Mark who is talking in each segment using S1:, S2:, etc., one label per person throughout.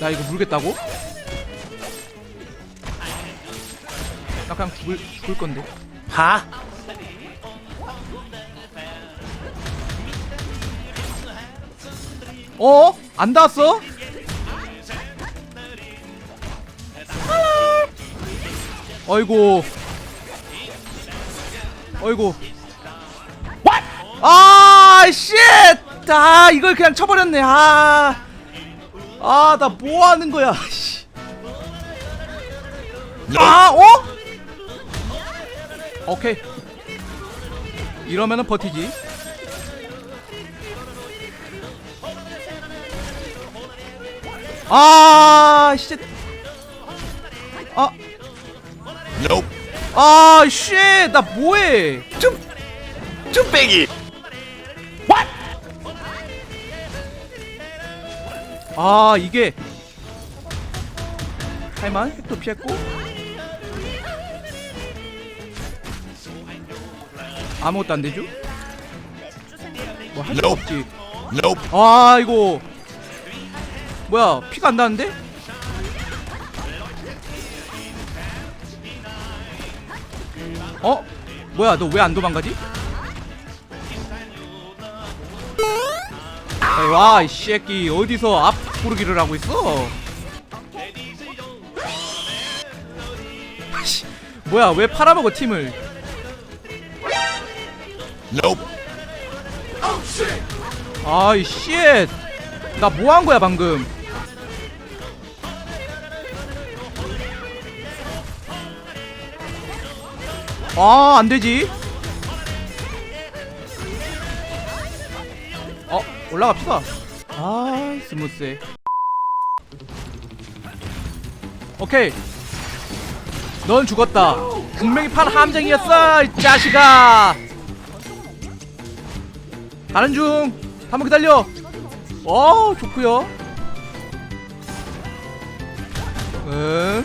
S1: 나 이거 물겠다고? 나 그냥 죽을, 죽을 건데.
S2: 하?
S1: 어? 안 닿았어? 어이구. 어이구. 아, 쉣! 아, 이걸 그냥 쳐버렸네. 아. 아, 나 뭐 하는 거야. 씨. 아, 어? 오케이. 이러면은 버티지. 아, 씨. 아,
S2: Nope.
S1: 아, 씨. 나 뭐해?
S2: 좀 뚝배기.
S1: 아, 이게 할만 핵도 피했고 아무것도 안 되죠? 뭐 할수
S2: Nope.
S1: 없지.
S2: Nope.
S1: 아, 이거 뭐야? 피가 안 나는데? 어? 뭐야? 너 왜 안 도망가지? 와, 이 새끼 어디서 앞 고르기를 하고 있어? 씨, 뭐야? 왜 팔아먹어 팀을?
S2: Nope.
S1: 아이 쉣! 나 뭐 한 거야 방금? 아, 안 되지. 올라갑시다. 아, 스무스해. 오케이. 넌 죽었다. 분명히 판 함정이었어, 이 자식아. 가는 중. 한번 기다려. 어, 좋구요. 응.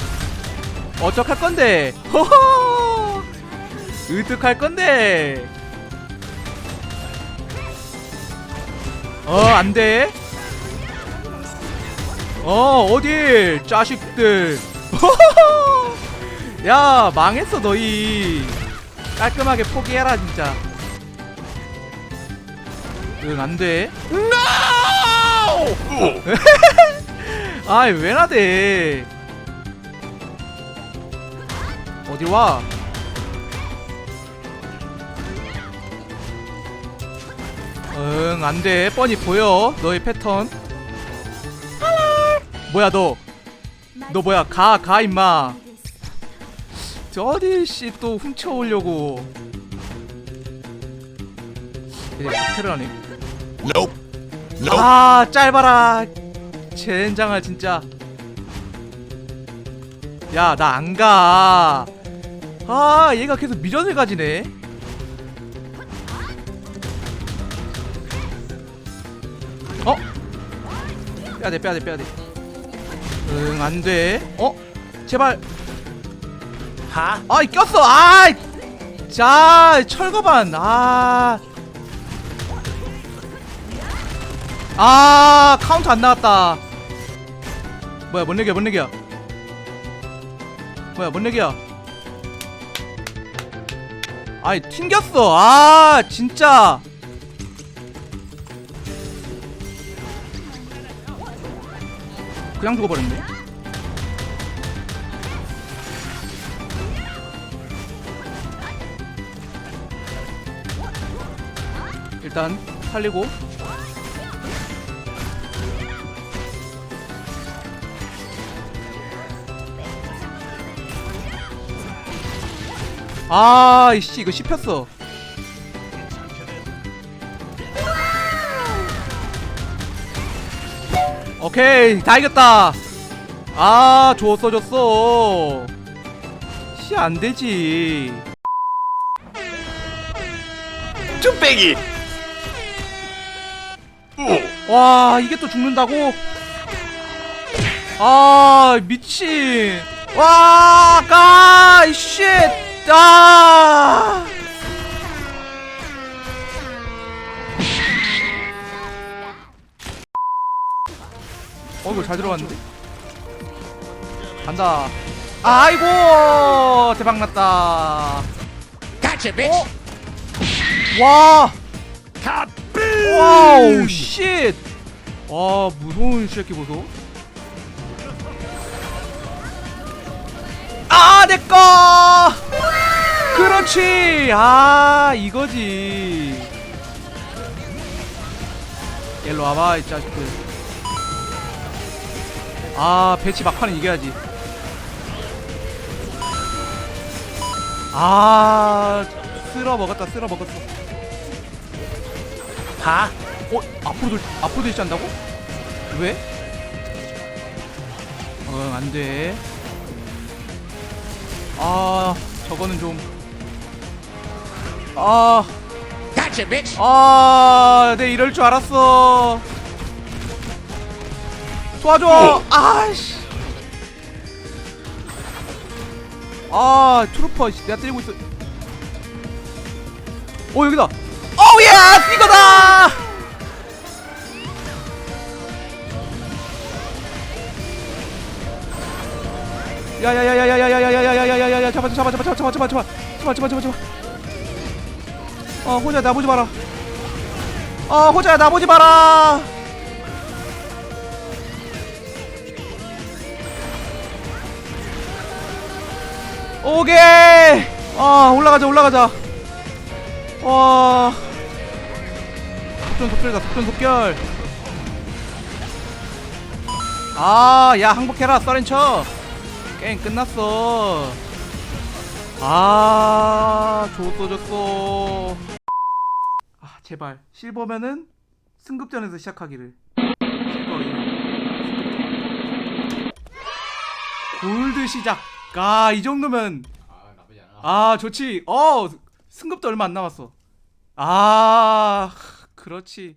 S1: 어떡할 건데? 호호. 으득할 건데. 어, 안 돼. 어, 어딜 자식들. 야, 망했어 너희. 깔끔하게 포기해라 진짜. 응, 안 돼.
S2: No!
S1: 아이 왜 나대 어디 와 응, 안 돼. 뻔히 보여. 너의 패턴. 뭐야, 너. 너 뭐야? 가, 가, 임마. 저 어디 씨 또 훔쳐오려고. 이제.
S2: Nope.
S1: 아 짧아라 젠장아 진짜 야 나 안 가 아 얘가 계속 미련을 가지네 빼야돼 빼야돼 빼야돼. 응 안돼. 어? 제발.
S2: 하?
S1: 아이 꼈어. 아이. 자 철거반. 아. 아 카운트 안 나왔다. 뭐야 뭔 얘기야 뭔 얘기야? 뭐야 뭔 얘기야? 아이 튕겼어. 아 진짜 그냥 죽어버렸네 일단 살리고 아, 이씨 이거 씹혔어. 오케이, 다 이겼다. 아, 줬어, 줬어. 씨, 안 되지.
S2: 뚝배기.
S1: 와, 이게 또 죽는다고? 아, 미친. 와, 가, 쉣. 아. 어, 이거 잘 들어갔는데? 간다. 아이고 대박났다.
S2: Gotcha, bitch.
S1: 와.
S2: Kaboom!
S1: 와우 쉣! 와 무서운 새끼 보소. 아 내꺼 그렇지. 아 이거지. 일로 와봐 이 자식들 아 배치 막판은 이겨야지 아 쓸어 먹었다 쓸어 먹었어
S2: Huh?
S1: 어 앞으로 돌 앞으로 대시한다고? 왜? 어 안돼. 아 저거는 좀. 아,
S2: bitch.
S1: 아, 내 이럴 줄 알았어. 도와줘. 아씨. 아, 트루퍼 씨, 내가 때리고 있어. 어 여기다. 오 예, 이거다. 야야야야야야야야야야야야야야 잡아 잡아 잡아 잡아 잡아 잡아 잡아 잡아 잡아 잡아 잡아 어 호자 나보지 마라 어 호자야 나보지 마라 오케이. 아 올라가자 올라가자. 와 속전 속결이다 속전 속결. 아야 항복해라 써렌쳐. 게임 끝났어. 아 줬어 줬어. 아 제발. 실버면은 승급전에서 시작하기를. 실버 골드 시작 아 이 정도면. 아 좋지. 어 승급도 얼마 안 남았어. 아 그렇지